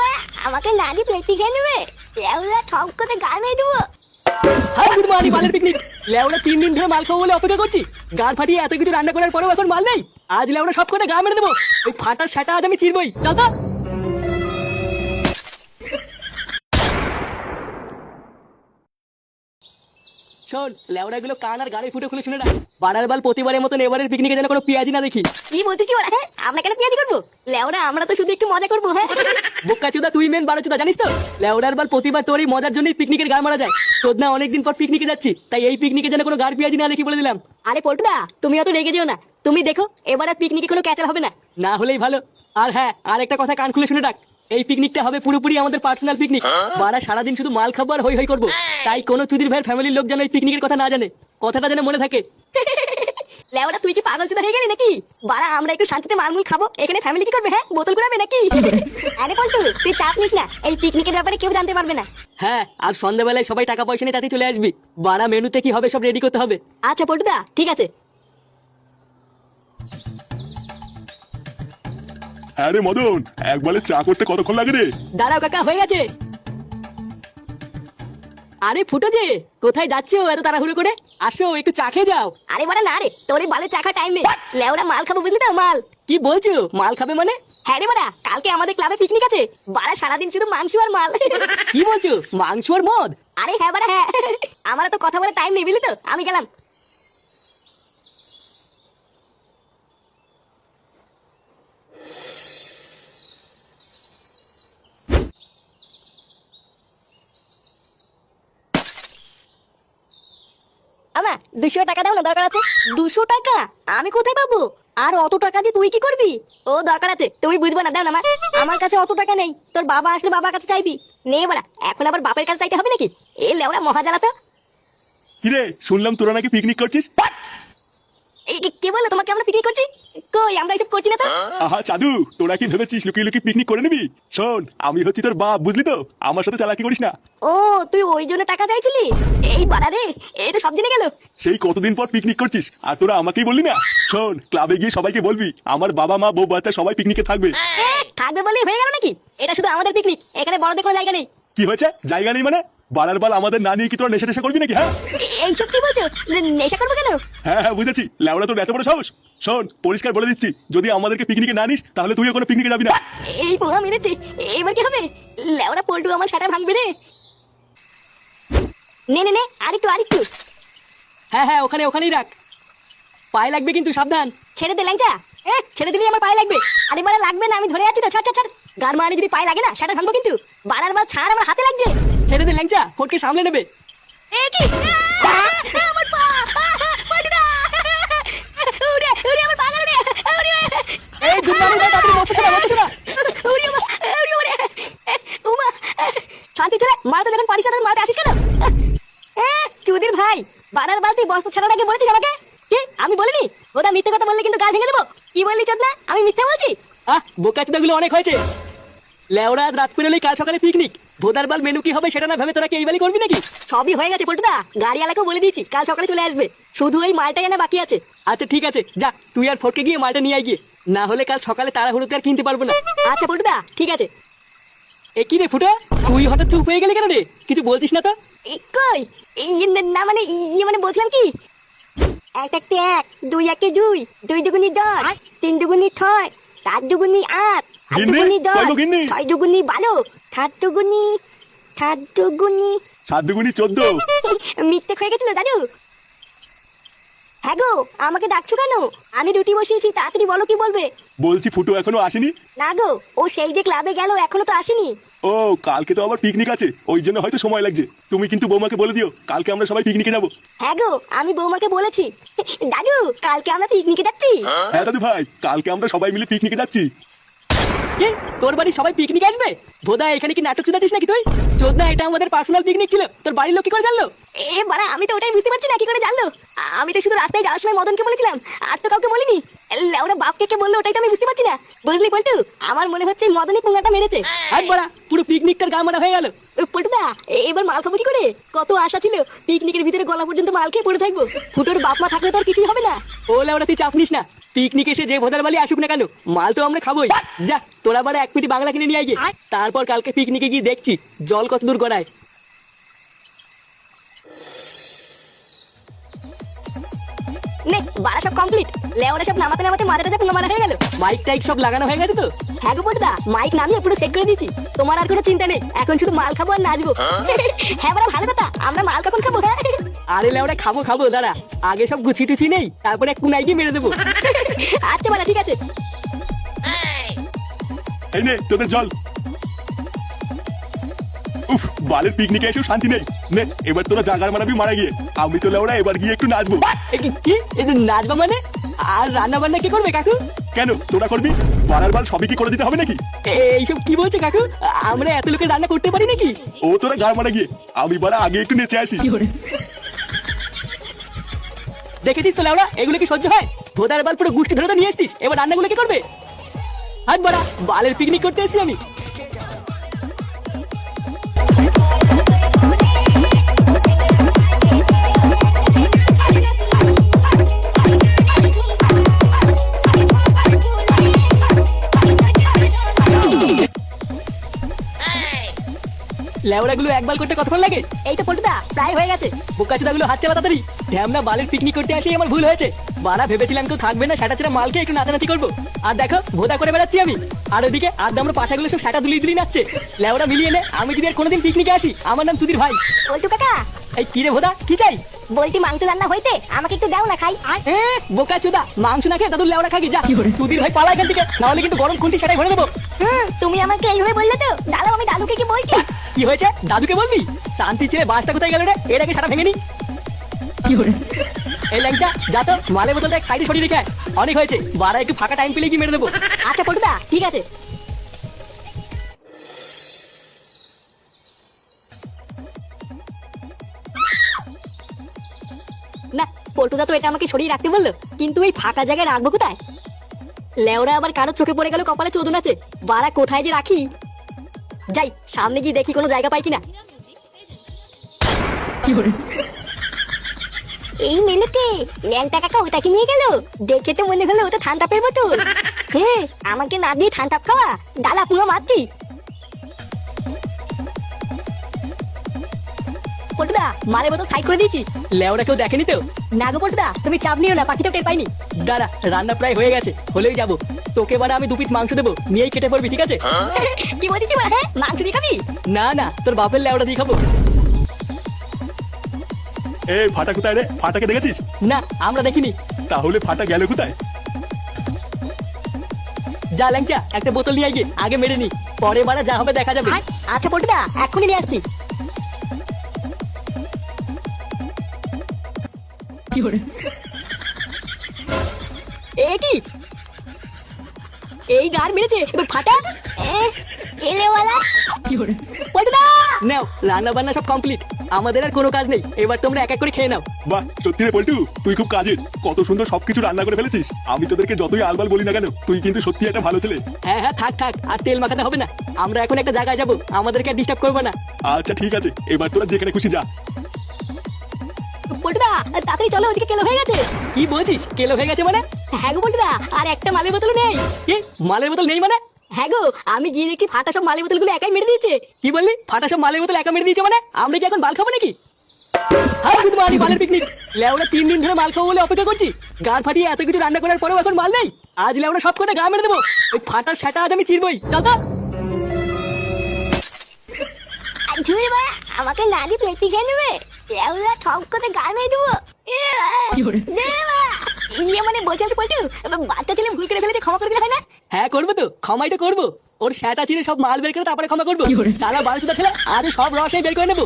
বা আমাকে নাড়ি পেটি খেয়ে নেবে? লেউলা ঠক করে গা মেয়ে দেবো। হাই গুড মালের পিকনিক লেওড়া তিন দিন ধরে মাল খাব বলে অপেক্ষা করছি। ফাটিয়ে এত কিছু রান্না করার পরেও এখন মাল নেই। আজ লেওড়া সব করে গা মেরে দেবো। ওই সাটা আজ আমি চিরবই চল তো। শোন লেওড়া গুলো কান আর গাড়ি ফুটে খুলে শুনে না বাড়ার বাল প্রতিবারের মতন এবারের পিকনিকে যেন কোনো পেঁয়াজি না দেখি। কি বলছিস কি হ্যাঁ আমরা কেন পেঁয়াজি করব? লেওরা আমরা তো শুধু একটু মজা করব হ্যাঁ? বোকা চুদা তুই মেন জানিস তো? লেওড়ার বাল প্রতিবার তোর এই মজার জন্যই পিকনিকের মারা যায়। তোর না অনেকদিন পর পিকনিকে যাচ্ছি তাই এই পিকনিকে যেন কোনো গাড় পেঁয়াজি না দেখি বলে দিলাম। আরে পল্টুদা তুমি অত রেগে যেও না। তুমি দেখো এবার আর পিকনিকে কোনো ক্যাচাল হবে না। না হলেই ভালো। আর হ্যাঁ আর একটা কথা কান খুলে শুনে রাখ। এই পিকনিকটা হবে পুরোপুরি আমাদের পার্সোনাল পিকনিক বারা সারাদিন শুধু মাল খাবার হই হই করব। তাই কোনো চুদির ভাইয়ের ফ্যামিলির লোক যেন এই পিকনিকের কথা না জানে। কথাটা যেন মনে থাকে। লেওরা তুই কি পাগল চুদা হয়ে গেলি নাকি? বাড়া আমরা একটু শান্তিতে মালমুল খাব। এখানে ফ্যামিলি কি করবে হ্যাঁ? বোতল কুড়াবে নাকি? আরে পল্টু তুই চাপ নিস না। এই পিকনিকের ব্যাপারে কেউ জানতে পারবে না। হ্যাঁ আর সন্ধ্যাবেলায় সবাই টাকা পয়সা নিয়ে তাতে চলে আসবি। বারা মেনুতে কি হবে সব রেডি করতে হবে। আচ্ছা পল্টুদা ঠিক আছে। আরে মদন একবারে চা করতে কতক্ষণ লাগে রে? দাঁড়াও কাকা হয়ে গেছে। আরে ফুটো যে কোথায় যাচ্ছো এত তাড়াহুড়ো করে? আসো একটু চা খেয়ে যাও। আরে বাড়া না রে তোর এই বালে চাখা টাইম নেই। লেওরা মাল খাব বুঝলি তো মাল। কি বলছো? মাল খাবে মানে? হ্যাঁ রে বড়া কালকে আমাদের ক্লাবে পিকনিক আছে। বাড়া সারাদিন শুধু মাংস আর মাল। কি বলছো? মাংস আর মদ? আরে হ্যাঁ বড়া হ্যাঁ। আমার তো কথা বলে টাইম নেই বুঝলি তো আমি গেলাম। আমা দুশো টাকা দাও না দরকার আছে। দুশো টাকা? আমি কোথায় পাবো? আর অত টাকা দিয়ে তুই কি করবি? ও দরকার আছে তুমি বুঝব না দাও না আমার আমার কাছে অত টাকা নেই তোর বাবা আসলে বাবার কাছে চাইবি। নে বাড়া এখন আবার বাপের কাছে চাইতে হবে নাকি? এ লেওড়া মহাজালা তো কিরে শুনলাম তোরা নাকি পিকনিক করছিস? কে- বলল তোমাকে আমরা পিকনিক করছি? কই আমরা এসব করছি না তো? আহা চাদু তোরা কি ভেবেছিস লুকিয়ে লুকিয়ে পিকনিক করে নিবি? শোন আমি হচ্ছি তোর বাপ বুঝলি তো? আমার সাথে চালাকি করিস না। ও তুই ওই জন্য টাকা চাইছিলিস? এই বাড়া রে এই তো সব জেনে গেল। সেই কতদিন পর পিকনিক করছিস? আর তোরা আমাকেই বললি না? শোন ক্লাবে গিয়ে সবাইকে বলবি আমার বাবা মা বউ বাচ্চা সবাই পিকনিকে থাকবে। এ, থাকবে বলে হয়ে গেল নাকি? এটা শুধু আমাদের পিকনিক এখানে বড়দের কোনো জায়গা নেই। কি হয়েছে? জায়গা নেই মানে? বালার বাল আমাদের না নিয়ে কি তোরা নেশা টেশা করবি নাকি হ্যাঁ? এইসব কি বলছো? নেশা করব কেন? হ্যাঁ হ্যাঁ বুঝেছি। লেওড়া তোর এত বড় সাহস? শোন পরিষ্কার বলে দিচ্ছি যদি আমাদেরকে পিকনিকে না নিস তাহলে তুইও কোনো পিকনিকে যাবি না। এই পোহা মেরেছে। এবার কি হবে? লেওড়া পল্টু আমার সাটা ভাঙবে রে। নে নে নে আরেকটু আরেকটু। হ্যাঁ হ্যাঁ ওখানে ওখানেই রাখ। পায়ে লাগবে কিন্তু সাবধান। ছেড়ে দে ল্যাংচা। এ ছেড়ে দিলেই আমার পায়ে লাগবে। আরে বারে লাগবে না আমি ধরে আছি তো ছাড় ছাড় ছাড়। গার যদি পায়ে লাগে না সেটা ভাঙবো কিন্তু। বাড়ার বার ছাড় আমার হাতে লাগছে। ছেড়ে দে ল্যাংচা। ফটকে সামলে নেবে। এ কি? আমার পা পল্টুদা উড়ে উড়ে আমার পা রে। উড়ে। এই গুড মর্নিং তাড়াতাড়ি মরতে শোনা মরতে শোনা উড়ে আমার উড়ে উড়ে উমা শান্তি ছেলে মারতে যখন পারিস তখন মারতে আসিস কেন? এ চুদির ভাই বাড়ার বালতি বস্তা ছাড়ার আগে বলেছিস আমাকে? কি? আমি বলিনি? ওটা মিথ্যে কথা বললে কিন্তু গাল ভেঙে দেবো? কি বললি চোদ না আমি মিথ্যে বলছি? আহ বোকা গুলো অনেক হয়েছে। আজ রাত কাল সকালে পিকনিক ভোদার বাল মেনু কি হবে সেটা না ভেবে তোরা কি এইবারই করবি নাকি? সবই হয়ে গেছে পল্টুদা। গাড়িওয়ালাকেও বলে দিয়েছি কাল সকালে চলে আসবে। শুধু ওই মালটাই না বাকি আছে। আচ্ছা ঠিক আছে। যা তুই আর ফটকে গিয়ে মালটা নিয়ে আয় গিয়ে। না হলে কাল সকালে তাড়াহুড়োতে আর কিনতে পারব না। আচ্ছা পল্টুদা ঠিক আছে। এ কি রে ফুটো? তুই হঠাৎ চুপ হয়ে গেলি কেন রে? কিছু বলছিস না তো? কই? না মানে ইয়ে মানে বলছিলাম কি? এক একটি এক দুই একে দুই দুই দুগুনি দশ তিন দুগুনি ছয় চার দুগুনি আট গিন্নি, কয় গো গিন্নি? ছয় দুগুনি বারো সাত দুগুনি সাত দুগুনি সাত দুগুনি চোদ্দ। মিথ্যে হয়ে গেছিল দাদু। হ্যাঁ গো আমাকে ডাকছো কেন? আমি রুটি বসিয়েছি তাড়াতাড়ি বলো কি বলবে। বলছি ফুটো এখনও আসেনি। না গো ও সেই যে ক্লাবে গেল এখনও তো আসেনি। ও কালকে তো আবার পিকনিক আছে ওই জন্য হয়তো সময় লাগছে। তুমি কিন্তু বৌমাকে বলে দিও কালকে আমরা সবাই পিকনিকে যাব। হ্যাঁ গো আমি বৌমাকে বলেছি। দাদু কালকে আমরা পিকনিকে যাচ্ছি। হ্যাঁ দাদু ভাই কালকে আমরা সবাই মিলে পিকনিকে যাচ্ছি। কি? তোর বাড়ি সবাই পিকনিক আসবে? এখানে কি নাটক নাকি তুই? চোদনা এটা আমাদের পার্সোনাল পিকনিক ছিল। তোর বাড়ির লোক কি করে জানলো? এ বাড়া আমি তো ওটাই বুঝতে পারছি না কি করে জানলো? আমি তো শুধু রাস্তায় যাওয়ার সময় মদনকে বলেছিলাম আর তো কাউকে বলিনি। ওরা বাপকে কে বলল ওটাই তো আমি বুঝতে পারছি না। বুঝলি পল্টু? আমার মনে হচ্ছে মদনই পুঙ্গাটা মেরেছে। আর বড়া। পুরো পিকনিকটার গা মারা হয়ে গেল। পটুদা এবার মাল খাব কি করে? কত আশা ছিল পিকনিকের ভিতরে গলা পর্যন্ত মাল খেয়ে পড়ে থাকব। ফুটোর বাপ মা থাকলে তো আর কিছুই হবে না। ও লেওরা তুই চাপ নিস না। পিকনিক এসে যে ভোদার বালি আসুক না কেন মাল তো আমরা খাবোই। যা তোরা বারে এক পিটি বাংলা কিনে নিয়ে আয় গিয়ে। তারপর কালকে পিকনিকে গিয়ে দেখছি জল কত দূর গড়ায়। নে বাড়া সব কমপ্লিট লেওরা সব নামাতে নামাতে মাথাটা যা মারা হয়ে গেল। মাইক টাইক সব লাগানো হয়ে গেছে তো? হ্যাঁ গো পটুদা মাইক নামিয়ে পুরো সেট করে দিয়েছি। তোমার আর কোনো চিন্তা নেই এখন শুধু মাল খাব আর নাচবো। হ্যাঁ বড় ভালো কথা আমরা মাল কখন খাব? হ্যাঁ আরে লেওরা খাব খাব দাঁড়া। আগে সব গুছি টুচি নেই তারপরে এক কুনাই গিয়ে মেরে দেবো। আচ্ছা বড়া ঠিক আছে। এই নে তোদের জল। উফ বালের পিকনিকে এসেও শান্তি নেই। নে এবার তোরা জাগার মারাবি মারা গিয়ে। আমি তো লেওরা এবার গিয়ে একটু নাচবো। কি- কি? এই যে নাচবা মানে? আর রান্না বান্না কি করবে কাকু? কেন তোরা করবি? বাড়ার বাল সবই কি করে দিতে হবে নাকি? এইসব কি বলছে কাকু? আমরা এত লোকের রান্না করতে পারি নাকি? ও তোরা গার মারা গিয়ে আমি বাড়া আগে একটু নেচে আসি। দেখেছিস তো লেওরা এগুলো কি সহ্য হয়? ভোদার বাল পুরো গুষ্টি ধরে তো নিয়ে এসছিস এবার রান্নাগুলো কি করবে? হাত বড়া বালের পিকনিক করতে এসেছি আমি। লেওড়াগুলো একবার করতে কতক্ষণ লাগে? এই তো পটুদা প্রায় হয়ে গেছে। বোকাচোদাগুলো হাত চালা তাড়াতাড়ি। ঢ্যামনা বালের পিকনিক করতে আসি আমার ভুল হয়েছে। বাড়া ভেবেছিলাম কেউ থাকবে না সেটা ছেড়ে মালকে একটু নাচানাচি করব। আর দেখো ভোদা করে বেড়াচ্ছি আমি। আর ওদিকে আর আমরা পাঠাগুলো সব সেটা দুলি দুলি নাচছে। লেওড়া মিলিয়ে নে আমি যদি আর কোনোদিন পিকনিকে আসি আমার নাম তুদির ভাই। বলতু কাকা। এই কিরে ভোদা কি চাই? বলতি মাংস রান্না হইতে আমাকে একটু দাও না খাই। এ বোকা চোদা মাংস না খেয়ে দাদুর লেওড়া খাগি যা। তুদির ভাই পালা এখান থেকে নাহলে কিন্তু গরম খুন্তি সেটাই ভরে দেবো হুম তুমি আমাকে এইভাবে বললে তো? দাঁড়াও আমি দাদুকে কি বলছি? কি হয়েছে? দাদুকে বলবি? শান্তি ছেড়ে বাসটা কোথায় গেল রে? এর আগে সারা ভেঙে নি। এই ল্যাংচা যা তো মালের বোতলটা এক সাইডে সরিয়ে রেখে অনেক হয়েছে। বারা একটু ফাঁকা টাইম পেলে কি মেরে দেবো? আচ্ছা ঠিক আছে। না পটুদা তো এটা আমাকে সরিয়ে রাখতে বলল। কিন্তু এই ফাঁকা জায়গায় রাখব কোথায়? লেওরা আবার কারও চোখে পড়ে গেল কপালে চোদন আছে। বাড়া কোথায় যে রাখি? যাই, সামনে গিয়ে দেখি কোনো জায়গা পাই কিনা। এই মেলেতে, ল্যাংটা কাকা ওটাকে নিয়ে গেল। দেখে তো মনে হলো ওটা ঠান্ডা পের মতো হ্যাঁ আমাকে না দিয়ে ঠান্ডা খাওয়া, ডালা পুরো মারছি পটুদা মারে বোতল সাইড করে দিয়েছি। লেওরা কেউ দেখেনি তো? না গো পটুদা তুমি চাপ নিও না পাখিতেও টের পাইনি। দাঁড়া রান্না প্রায় হয়ে গেছে হলেই যাব। তোকে এবার আমি দু পিস মাংস দেবো নিয়েই কেটে পড়বি ঠিক আছে? কি বলছিস বলা হ্যাঁ? মাংস দিয়ে খাবি? না না তোর বাপের লেওড়া দিয়ে খাব। এ ফাটা কোথায় রে? ফাটাকে দেখেছিস? না আমরা দেখিনি। তাহলে ফাটা গেল কোথায়? যা ল্যাংচা একটা বোতল নিয়ে আয় গিয়ে আগে মেরে নি। পরে বারে যা হবে দেখা যাবে। আচ্ছা পটুদা এক্ষুনি নিয়ে আসছি। এ কি? এই গার মেরেছে এবার ফাটা। এলেওয়ালা পটুদা নাও রান্না বান্না সব কমপ্লিট আমাদের আর কোনো কাজ নেই। এবার তোমরা এক এক করে খেয়ে নাও। বাহ সত্যি রে পল্টু তুই খুব কাজের। কত সুন্দর সবকিছু রান্না করে ফেলেছিস। আমি তোদেরকে যতই আলবাল বলি না কেন তুই কিন্তু সত্যি একটা ভালো ছেলে। হ্যাঁ হ্যাঁ থাক থাক আর তেল মাখাতে হবে না। আমরা এখন একটা জায়গায় যাব। আমাদেরকে ডিস্টার্ব করব না। আচ্ছা ঠিক আছে। এবার তোরা যেখানে খুশি যা। পটুদা তাড়াতাড়ি চলো ওদিকে কেলো হয়ে গেছে। কি বলছিস? কেলো হয়ে গেছে মানে? হ্যাঁ গো পটুদা আর একটা মালের বোতল নেই। কি? মালের বোতল নেই মানে? হ্যাঁ গো আমি গিয়ে দেখছি ফাটা সব মালের বোতলগুলো একাই মেরে দিয়েছে। কি বললি? ফাটা সব মালের বোতল একা মেরে দিয়েছে মানে? আমরা কি এখন মাল খাব নাকি? হাই গুড মর্নিং মালের পিকনিক লেওরা তিন দিন ধরে মাল খাব বলে অপেক্ষা করছি। গাড় ফাটিয়ে এত কিছু রান্না করার পরেও এখন মাল নেই। আজ লেওরা সব করে গা মেরে দেবো। ওই ফাটার সেটা আজ আমি চিরবই। চল তো। আমাকে নানি পেটি খেয়ে নেবে? লেউলা ঠপ করে গানে দেবো। ইয়ে মানে বোঝাল পল্টু বাচ্চা ছেলে ভুল করে ফেলেছে ক্ষমা করে দিলে হয় না? হ্যাঁ করব তো ক্ষমাই তো করব। ওর শ্যাটা ছিল সব মাল বের করে তারপরে ক্ষমা করব। সারা বারোশোটা ছেলে আজ সব রসে বের করে নেব।